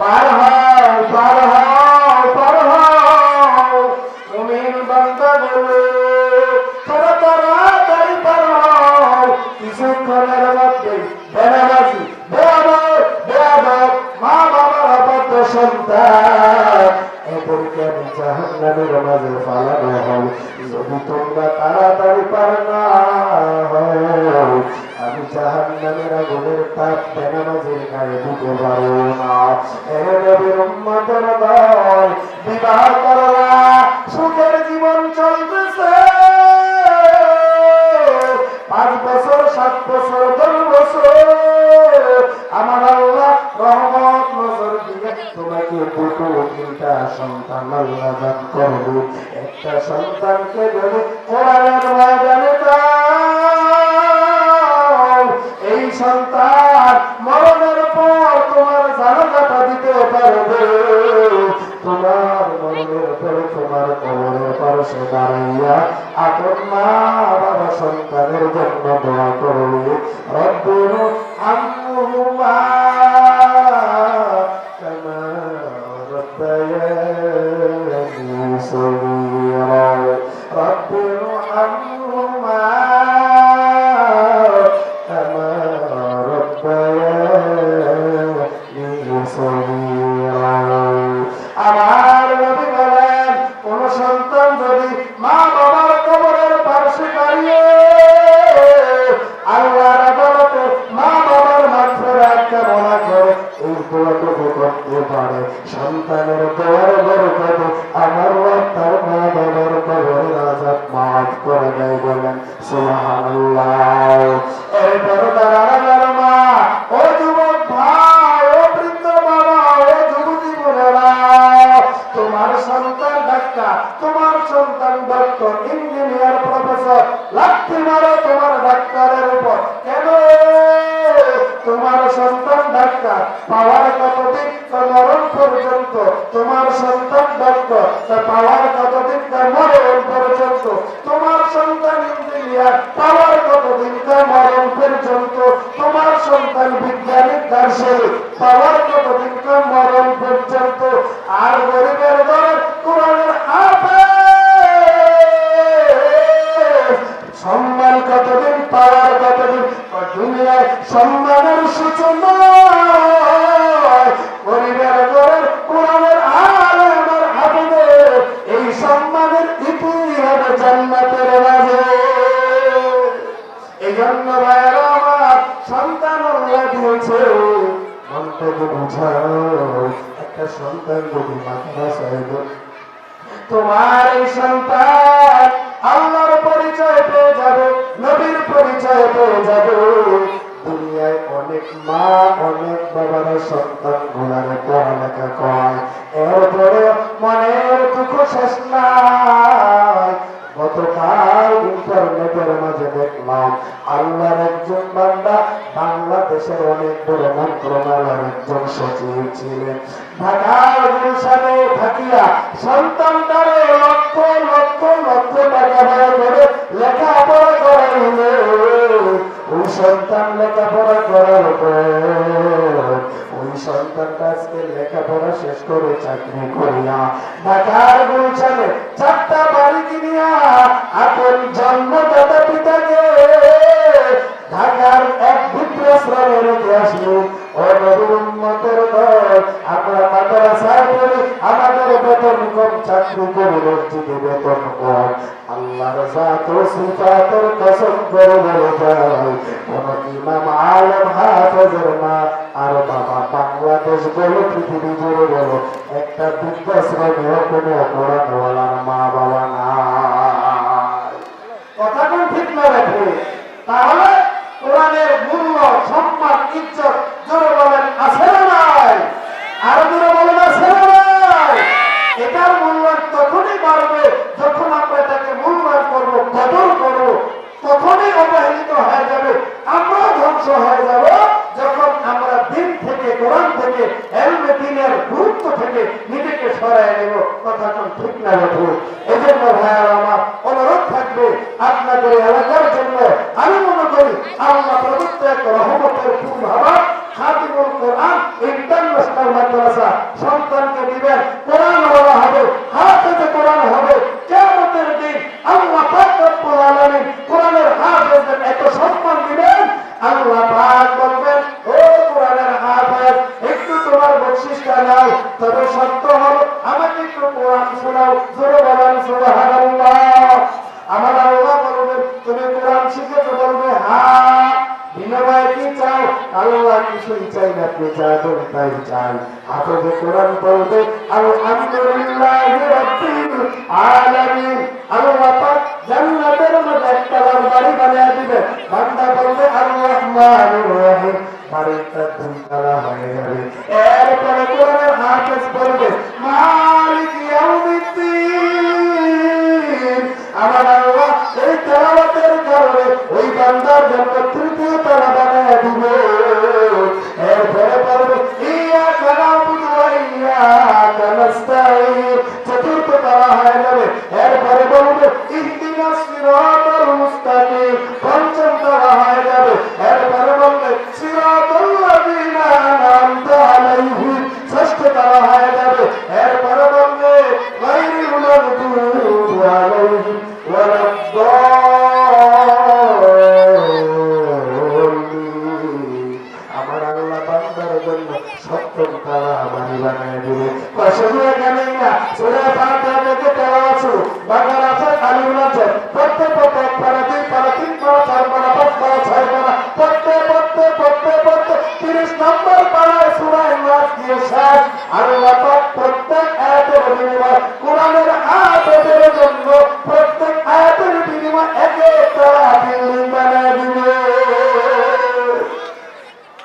পার হও পার হও পার হও মুমিন বান্দা বলে তারা তাড়াতাড়ি পার হও কিছুক্ষণের মধ্যে বেনাবাসী বেয়াদব বেয়াদব, মা বাবার অবাধ্য সন্তান। এদেরকে না হও আমি জাহান্নামের আগুনের তাপ বেনামাজের গায়ে দিতে পারব না। এ নবীর উম্মতের দল, বিবাহ করলা সুখের জীবন চলতেছে। পাঁচ বছর, সাত বছর, দশ বছর, আমার আল্লাহ রহমত নজর দিবে তোমাকে দুটো তিনটা সন্তান আল্লাহ দান করব। একটা সন্তানকে যদি কোরআনের পাশে দাঁড়াইয়া আপন মা বাবা সন্তানের জন্য দোয়া করবে রব্বির কামা সন্তানের দোয়ার বরকতে আমার তার মা বাবার কবরের আযাব মাফ করে দেয় বলেন, সুবহানাল্লাহ। এরপর তার মা, ও যুবক ভাই, ও বৃদ্ধ বাবা, ও যুবতী বোনেরা, তোমার সন্তান ডাক্তার, তোমার সন্তান ডক্টর ইঞ্জিনিয়ার প্রফেসর লাঠি মারো তোমার ডাক্তারের উপর। কেন? তোমার সন্তান ডাক্তার পাওয়ার পাওয়ার কতদিন মরণ পর্যন্ত তোমার সন্তান বিজ্ঞানিক দার্শনিক। পাওয়ার কতদিন মরণ পর্যন্ত আর গরিবের দল কোরআনের সম্মান কতদিন, পাওয়ার কতদিন? দুনিয়ায় সম্মানের সূচনা। গরিবের ঘরের কোরআনের আর এই সম্মানের ইতিহাস জান্নাতের মাঝে এই জন্য সন্তান আল্লাহ মনটাকে বুঝাও একটা সন্তান যদি মাদ্রাসায় তোমার এই সন্তান আল্লাহর পরিচয় পেয়ে যাবে নবীর পরিচয় পেয়ে যাবে দুনিয়ায় অনেক মা অনেক বাবার সন্তান গুলারে পড়ালেখা কয় এরপরে মনের দুঃখ শেষ নাই গতকাল ইন্টারনেটের মাঝে দেখলাম আল্লাহর একজন বান্দা বাংলাদেশের অনেক বড় মন্ত্রণালয়ের একজন সচিব ছিলেন। করে লেখাপড়া সন্তান করার পর ওই সন্তানটা আজকে লেখাপড়া শেষ করে চাকরি করিয়া ঢাকার গুলশানে চারটা বাড়ি কিনিয়া আপন জন্মদাতা পিতাকে ঢাকার এক বৃদ্ধাশ্রমে রেখে আসলো। ও নবীর উম্মতের দল আমরা মাদ্রাসায় পড়ি আমাদের বেতন কম, চাকরি করে মসজিদে বেতন কম। আল্লাহর জাত ও সিফাতের কসম করে বলে যায়। কোন ইমাম আলম হাফেজের মা বলো পৃথিবী জুড়ে বলো একটা বৃদ্ধাশ্রমেও কোনো অপরাধওয়ালার নিজেকে সরাই নেব কথা কোন ঠিক না বেঠু এই জন্য ভাইয়ার আমার অনুরোধ থাকবে, আপনাদের এলাকার জন্য আমি মনে করি আল্লাহ প্রদত্ত এক রহমতের হওয়া খাদিমুল কোরআন ইন্টারন্যাশনাল মাদ্রাসা সন্তানকে দিবেন। কোরআন বলা হবে, হাফেজে কোরআন হবে। কিয়ামতের দিন আল্লাহ পাক রব্বুল আলামিন কোরআনের হাফেজদের এত সম্মান দিবেন। একটু তোমার বকশিসটা নাও। তবে সত্য চাও আল্লাহ কিছুই চাই না আপনি যা দেন তাই চাই। হাফেজে কোরআন বলবে আলহামদুলিল্লাহ রাব্বিল আলামিন। আল্লাহ পাক জান্নাতের মধ্যে একটা বাড়ি বানিয়ে দিবে। বান্দা বলবে, আর রহমান রহিম। বাড়িটা দুইতলা কষমিয়া জানেন না। সুরা ফাতিহা থেকে তেলাওয়াত শুরু বাংলা আছে কালিমা আছে। পড়তে এক পারা দুই পারা তিন পারা চার পারা পাঁচ পারা ছয় পারা পড়তে পড়তে পড়তে পড়তে তিরিশ নম্বর